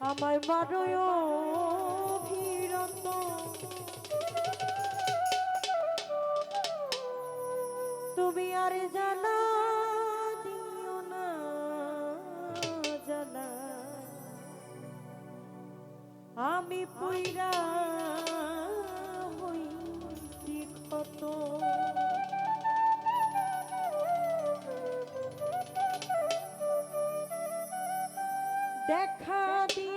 আমায় ভিরত তুমি আর জানা দিও না জানা আমি পুইরা হইছি ক্ষত। দেখা দিয়া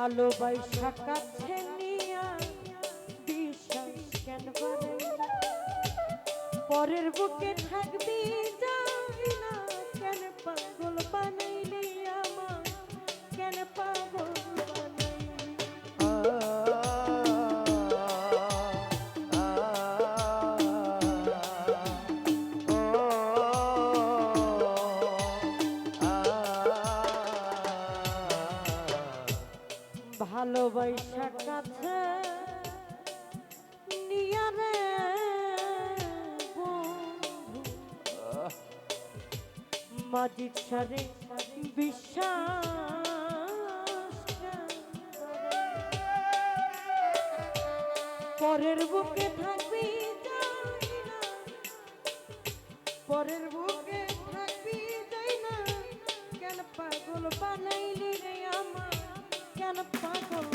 ভালোবাসা কাছে বিশ্বাস কেন পরের বুকে থাকবি ভালোবাসা কাছে নিয়া রে মাজিদ সারে বিশ্বাস পরের বুকে থাকবি পরের বুকে থাকবি যাই না। কেন পাগল বানাইলি রে আমার? কেন পাগল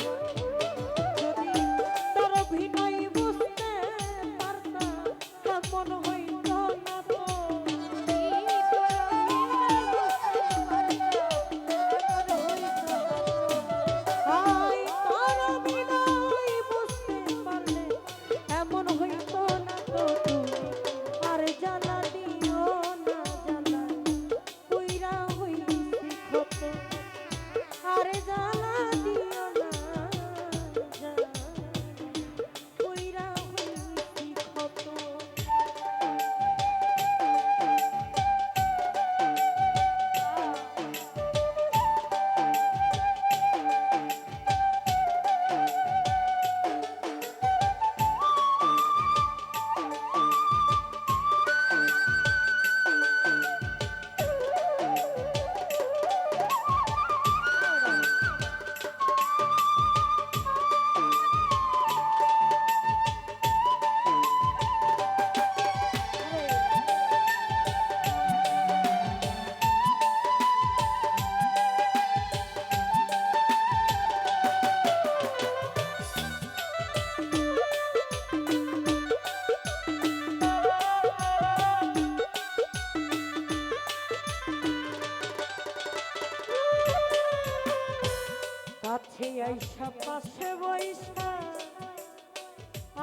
আইসা পাশে বৈশা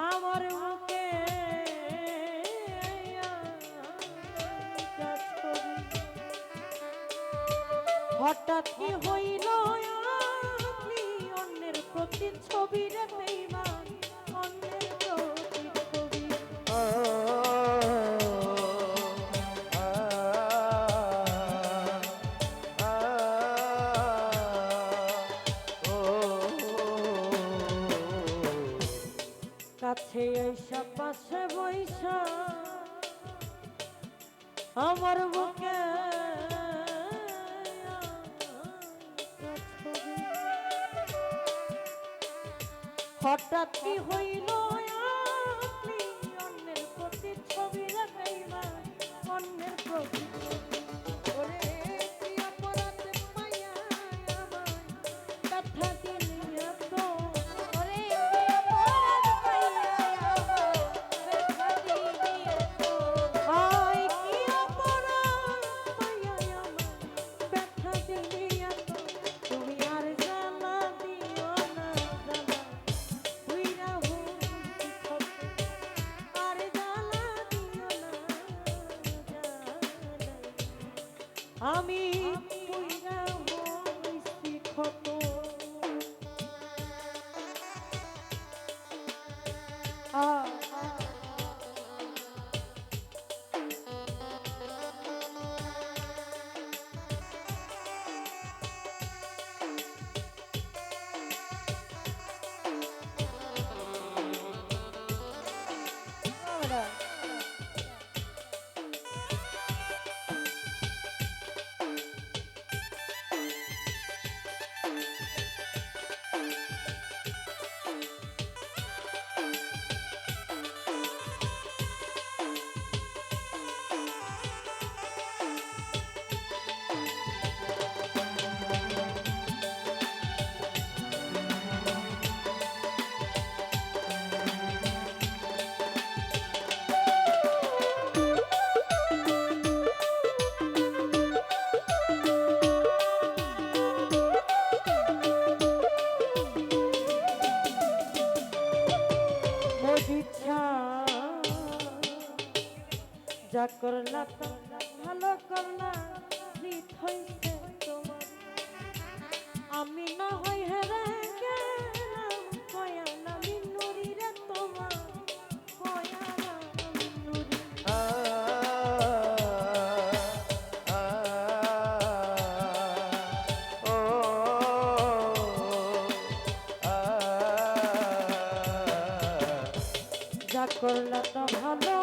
আমার মুখে হঠাৎ কি হইল? অন্যের প্রতি ছবি রে আমার বুকে হঠাৎ কি হইল? Amin. যা করলা তো ভালো করলা হইছে তোমার। আমি না হই হেরা গেলাম কয়াল আমি নুরি রে তোমার তো ভালো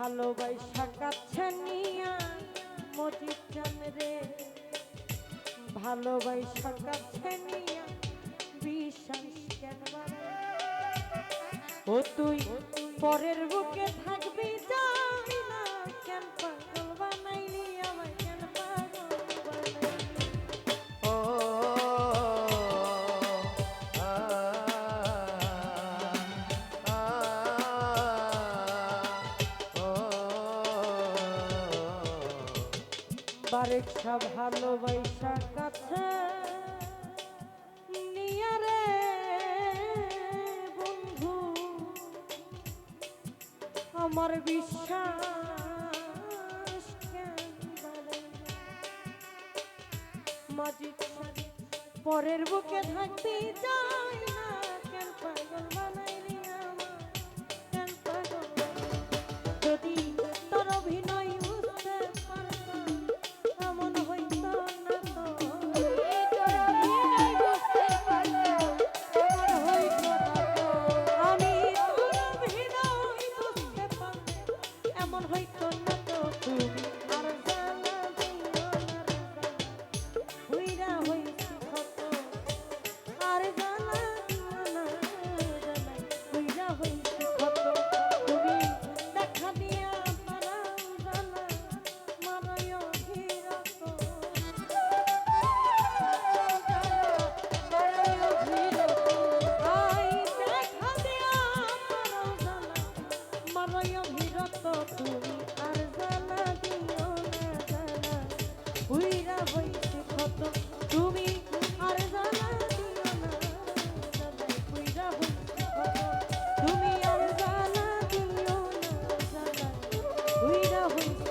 ভালোবাসা কাছে নিয়া মজিদ চন্দ্রে ভালোবাসা কাছে নিয়া বিশ্বাস কেন ও তুই পরের বুকে থাকবি যা রিক্সা ভালোবাসা কথা নিয়ারে বন্ধু, আমার বিশ্বাস মাঝি পরের বুকে থাকতে যাই না কেন পাগল on white Thank you.